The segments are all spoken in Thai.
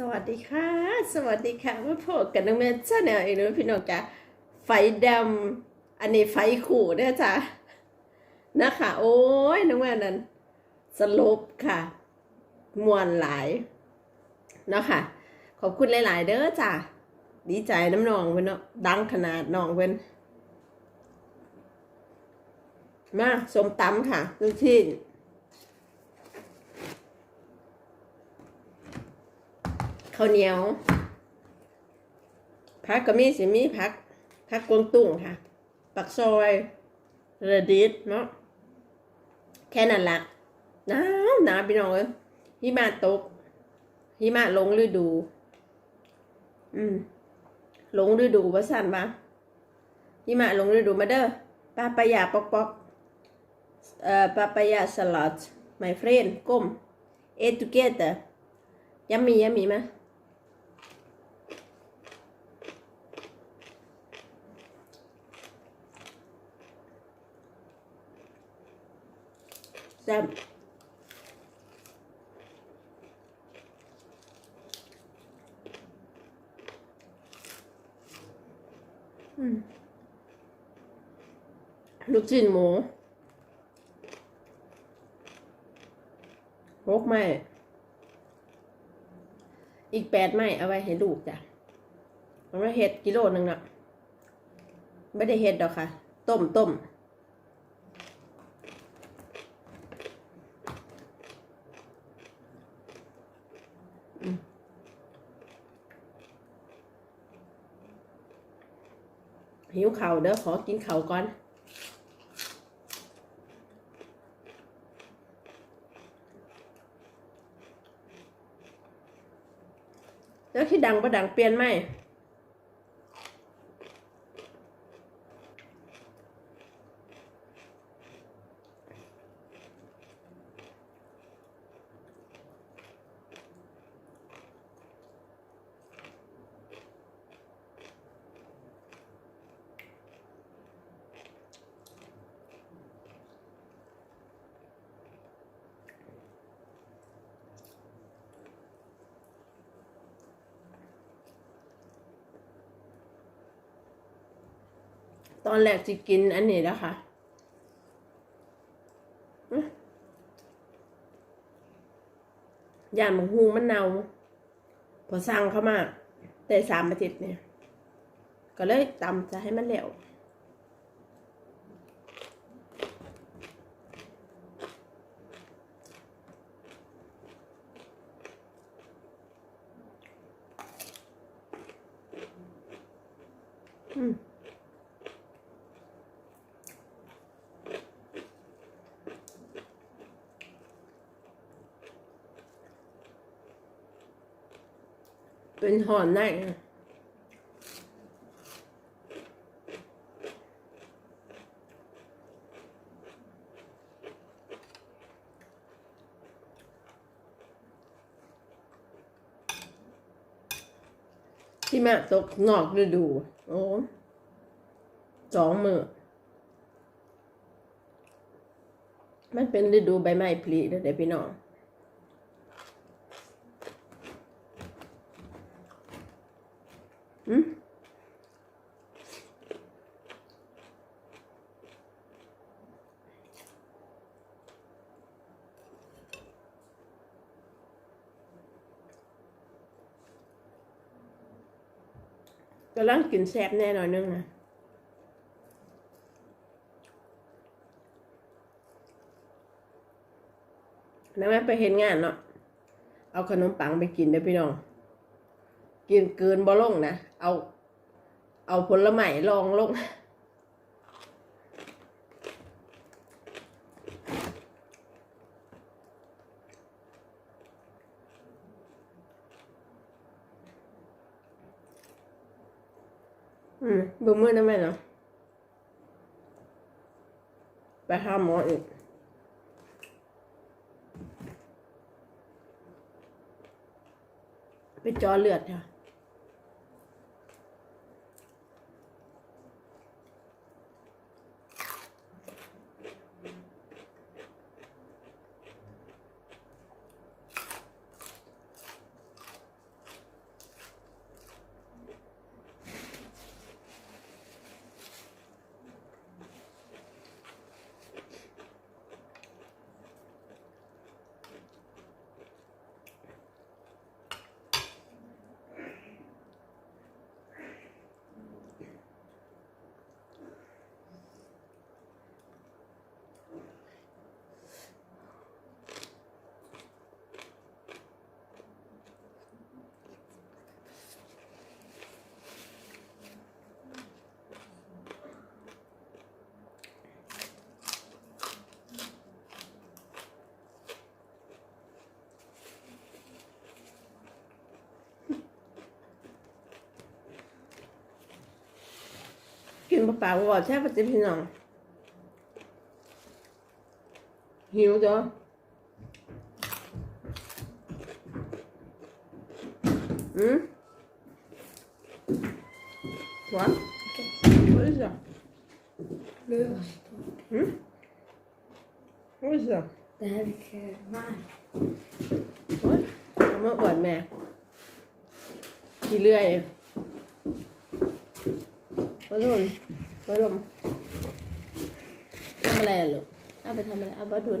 สวัสดีค่ะ สวัสดีค่ะมาพบกันน้องแม่ชาแนลอีกแล้วพี่น้องจ้ะไฟดำอันนี้ไฟขู่เด้อจ้ะนะคะ โอ้ยน้องแม่นั้นสรุปค่ะ มวนหลายเนาะค่ะ ขอบคุณหลาย ๆ เด้อจ้ะดีใจน้ำนองเพิ่นเนาะดังขนาดน้องเพิ่นมาสมตำค่ะลูกชิ้น ข้าวเหนียวผักก็มีสิมีผักผักกวงตุ้งค่ะ ปักซอยระดิษเนาะแค่นั้นละหนาวหนาวพี่น้องเอ้ยหิมะตกหิมะลงฤดู อืมลงฤดูว่าสั่นปะหิมะลงฤดูมาเด้อปาปายาปอกปอกเอ่อปาปายาสลัด my friend ก้ม eat together ยัมมี่ยัมมี่มา แซ่บอืมลูกชิ้นหมูหกไม้ อีกแปดไม้เอาไว้ให้ลูกจ้ะเอาไว้เห็ดกิโลหนึ่งนะไม่ได้เห็ดดอกค่ะ ต้มต้ม หิวเข่าเด้อขอกินเข่าก่อน แล้วที่ดังประดังเปลี่ยนไหม ตอนแรกจะกินอันนี้แล้วค่ะย่างมังฮูมันเนาพอสั่งเข้ามาแต่สามอาทิตย์เนี่ย ก็เลยตำจะให้มันเหลวอืม เป็นหอนได้ที่แมาตกนอกฤดู โอ้สองมือมันเป็นฤดูใบไม้ผลิเด้อเด็กพี่น้อง อืม กำลังกินแซ่บแน่นอนนึงนะแล้วแม่ไปเห็นงานเนาะ เอาขนมปังไปกินเด้อพี่น้อง กินเกินบอลงนะ เอา เอาผลไม้ลองลง บูมเบิ่งมือนะแม่เนาะไปหาหมออีกไปจอเลือดค่ะ กินเปล่าๆก่อนแช่ปะจิ๊บพี่น้องหิวจ้ะอืม What? What is that? Leverpostej. Hmm? What is that? Det här är krämar. What? เอามาอวดแม่กี่เรื่อย มาดุนมาดุมทำอะไรอะลูกเอาไปทำอะไรเอาม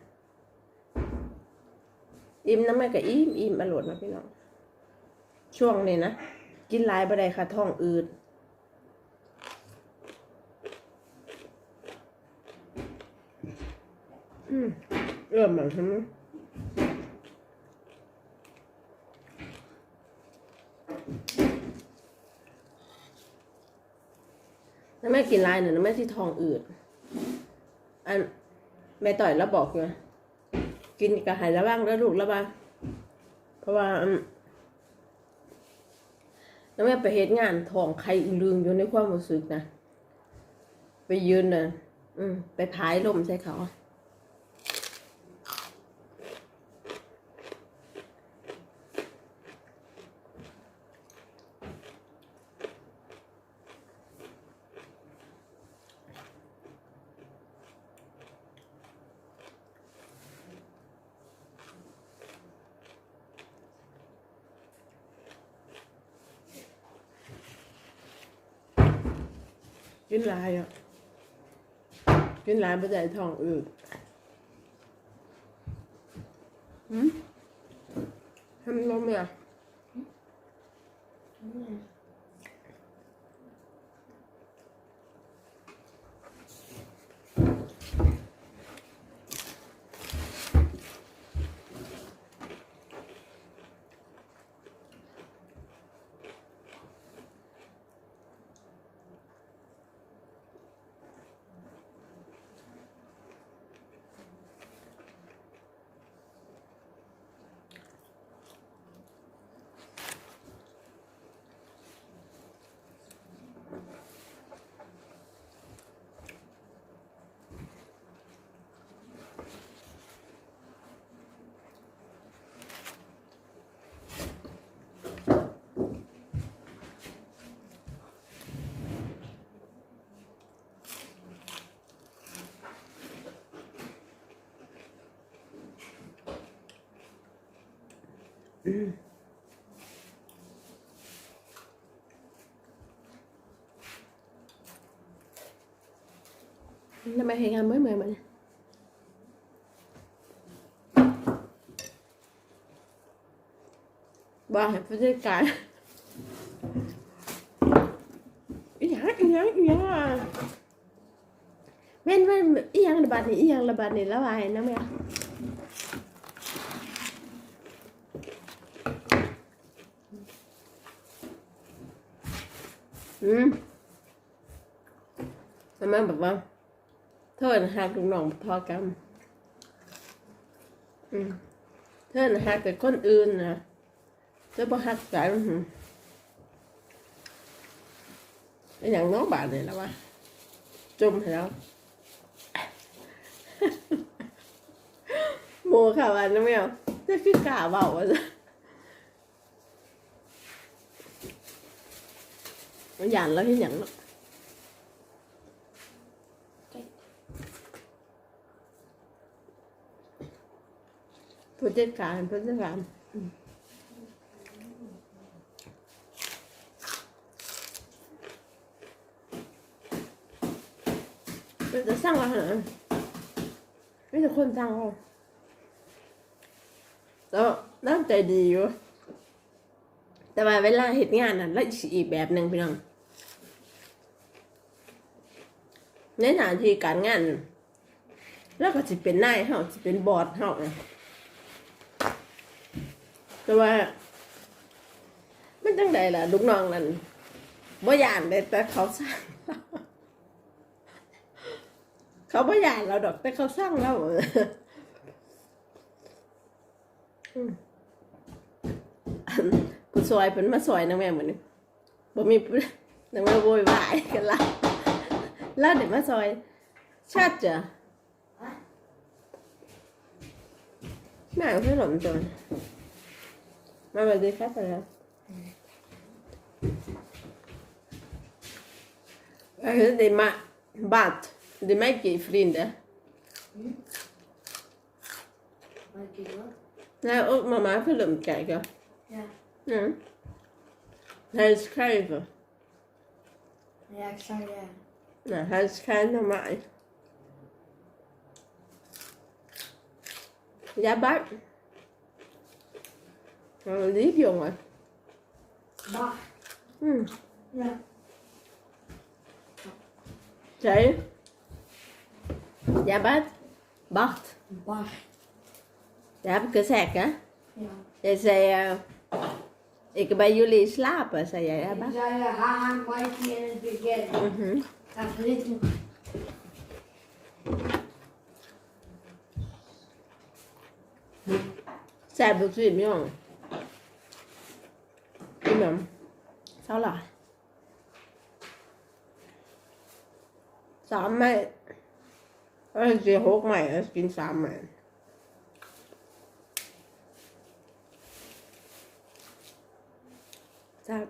อิ่มน้องบอกบ้าถ้าแม่น่ะกินบ่เคยเบิดดอกลูกกินโตวอิ่มน้ำแม่ก็อิ่มอิ่มอร่อยนะพี่น้อง ช่วงนี้นะ กินหลายบ่ได้ค่ะท้องอืดอืมเริ่มแบบใช่ไหมแล้แม่กินลายหนึ่งแม่ที่ทองอืดอันแม่ต่อยแล้วบอกไง กินกระหายระบ้างแล้วลูกระบ้าเพราะว่าอืมแล้วแม่ไปเหตุงานท้องใครลืมอยู่ในความรู้สึกนะ ไปยืนน่ะ อืม ไปพายลมใช่เขาอะ กินหลายอะ กินหลายไม่ได้ท้องอืดหืมทำลมอะ Mm. ทำไมเฮงานไม่เหมือนมันบ้าให้ผู้จัดการอีหยังอีหยังอีหยังอะแม่นแม่นอีหยังระบาดนี่อีหยังระบาดนี่ละวายนะแม่ อืมทำไมแบบว่าเธอนะฮักลูกน้องพอกันอืมเธอนะฮักแต่คนอื่นนะเธอบ่ฮักกันหืมอย่างน้องบาทเลยแล้ววะจมแล้วโมค่ะวันนะแมวจะคือกาเบาอะจ้ะ มันหยาดแล้วที่หยังผู้จัดการผู้จัดการมันจะสร้างอาหารไม่ใช่คนสร้างอะแล้วน่าใจดีอยู่แต่ว่าเวลาเห็นงานน่นแล้วอีกแบบหนึ่งพี่น้อง ในหน้าที่การงาน แล้วก็จะเป็นนายเฮาจะเป็นบอสเฮาะแต่ว่า มันจังใดล่ะลูกน้องนั่นบ่ยานแต่เขาสร้างเขาบ่ยานเราดอกแต่เขาสร้างเราผู้ซอยเพิ่นมาซอยนางแม่เหมือนบ่มีนางแม่โวยวายกันละ แล้วเดี๋ยวมาซอย ชาติจ้ะแม่เอาขนมจนมาแบบนี้ครับแล้ว Eh, Det är ma- Bart, det är mycket vrienden. Vad är det? Nej, och mamma har filmkaka. Ja. Mm. Han skrev. Jag sa det. Nej, han skrev till mig. Jag bara... Han var livjunge. Va? Mm. Ja. Säg. Jag Nou, hij schijnt naar mij. Ja, Bart. Wat oh, lief, jongen. Bart. Hm. Ja. Zij. Ja, Bart. Bart. Bart. Dat heb ik gezegd, hè? Ja. Jij zei... Uh, บบุสิพี่น้องพี่หม่ำเท่าไหร่สามไหมเอ้ยสี่หกไหมเอ้ยกินสามไหมแซ่บ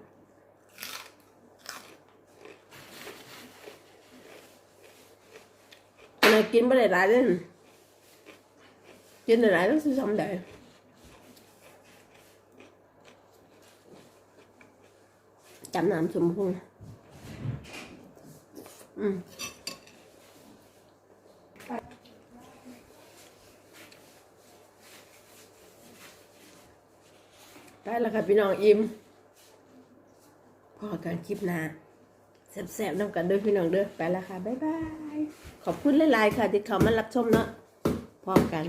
อันนี้ กินไม่ได้หลายเลยกินได้หลายแล้วซื้อซ้ำได้จำน้ำชมพูอืมได้แล้วค่ะพี่น้องอิ่มพอกันคลิปหน้า แซ่บๆน้ำกันด้วยพี่น้องเด้อไปแล้วค่ะ บ๊ายบาย ขอบคุณหลายๆค่ะ ที่เขามารับชมเนาะพร้อมกัน